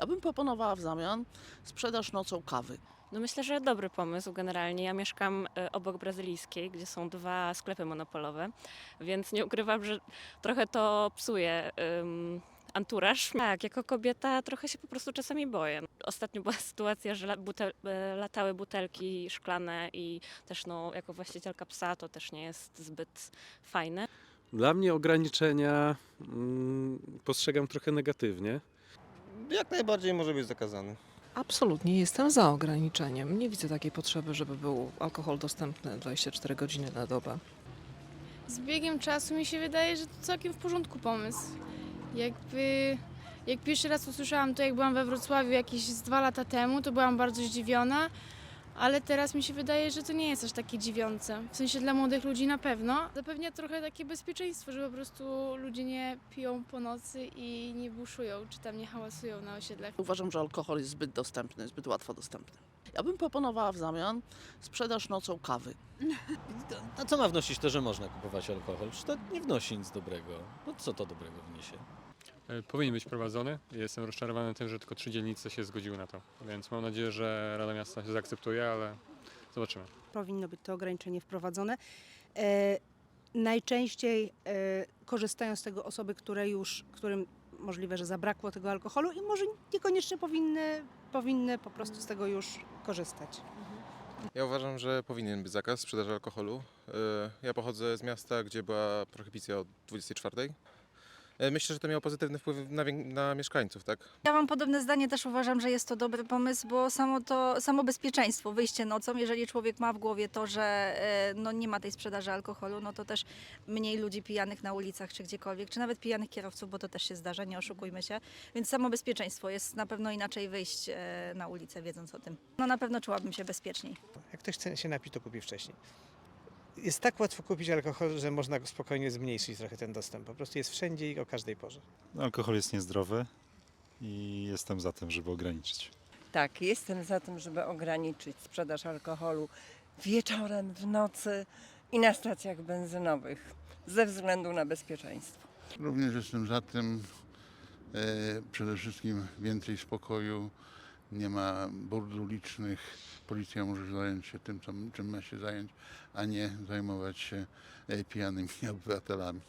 Ja bym proponowała w zamian sprzedaż nocą kawy. No myślę, że dobry pomysł generalnie. Ja mieszkam e, obok brazylijskiej, gdzie są dwa sklepy monopolowe, więc nie ukrywam, że trochę to psuje um, anturaż. Tak, jako kobieta trochę się po prostu czasami boję. Ostatnio była sytuacja, że butel, e, latały butelki szklane i też no, jako właścicielka psa to też nie jest zbyt fajne. Dla mnie ograniczenia mm, postrzegam trochę negatywnie. Jak najbardziej może być zakazany. Absolutnie jestem za ograniczeniem. Nie widzę takiej potrzeby, żeby był alkohol dostępny 24 godziny na dobę. Z biegiem czasu mi się wydaje, że to całkiem w porządku pomysł. Jakby jak pierwszy raz usłyszałam to, jak byłam we Wrocławiu jakieś z dwa lata temu, to byłam bardzo zdziwiona, ale teraz mi się wydaje, że to nie jest aż takie dziwiące. W sensie dla młodych ludzi na pewno. Zapewnia trochę takie bezpieczeństwo, że po prostu ludzie nie piją po nocy i nie buszują, czy tam nie hałasują na osiedlach. Uważam, że alkohol jest zbyt dostępny, zbyt łatwo dostępny. Ja bym proponowała w zamian sprzedaż nocą kawy. A co ma wnosić to, że można kupować alkohol? Czy to nie wnosi nic dobrego? No co to dobrego wniesie? E, powinien być prowadzony. Jestem rozczarowany tym, że tylko trzy dzielnice się zgodziły na to. Więc mam nadzieję, że Rada Miasta się zaakceptuje, ale zobaczymy. powinno być to ograniczenie wprowadzone. E, najczęściej e, korzystają z tego osoby, które już, którym możliwe, że zabrakło tego alkoholu i może niekoniecznie powinny, powinny po prostu z tego już korzystać. Ja uważam, że powinien być zakaz sprzedaży alkoholu. E, Ja pochodzę z miasta, gdzie była prohibicja od 24. E, Myślę, że to miało pozytywny wpływ na, na mieszkańców, tak? Ja mam podobne zdanie, też uważam, że jest to dobry pomysł, bo samo to, samo bezpieczeństwo, wyjście nocą, jeżeli człowiek ma w głowie to, że e, no, nie ma tej sprzedaży alkoholu, no to też mniej ludzi pijanych na ulicach czy gdziekolwiek, czy nawet pijanych kierowców, bo to też się zdarza, nie oszukujmy się. Więc samo bezpieczeństwo jest na pewno inaczej wyjść e, na ulicę, wiedząc o tym. No na pewno czułabym się bezpieczniej. Jak ktoś chce się napić, to kupi wcześniej. Jest tak łatwo kupić alkohol, że można go spokojnie zmniejszyć trochę ten dostęp. Po prostu jest wszędzie i o każdej porze. Alkohol jest niezdrowy i jestem za tym, żeby ograniczyć. Tak, jestem za tym, żeby ograniczyć sprzedaż alkoholu wieczorem, w nocy i na stacjach benzynowych ze względu na bezpieczeństwo. Również jestem za tym, e, przede wszystkim więcej spokoju, nie ma burdów licznych, policja może zająć się tym, co, czym ma się zająć, a nie zajmować się e, pijanymi obywatelami.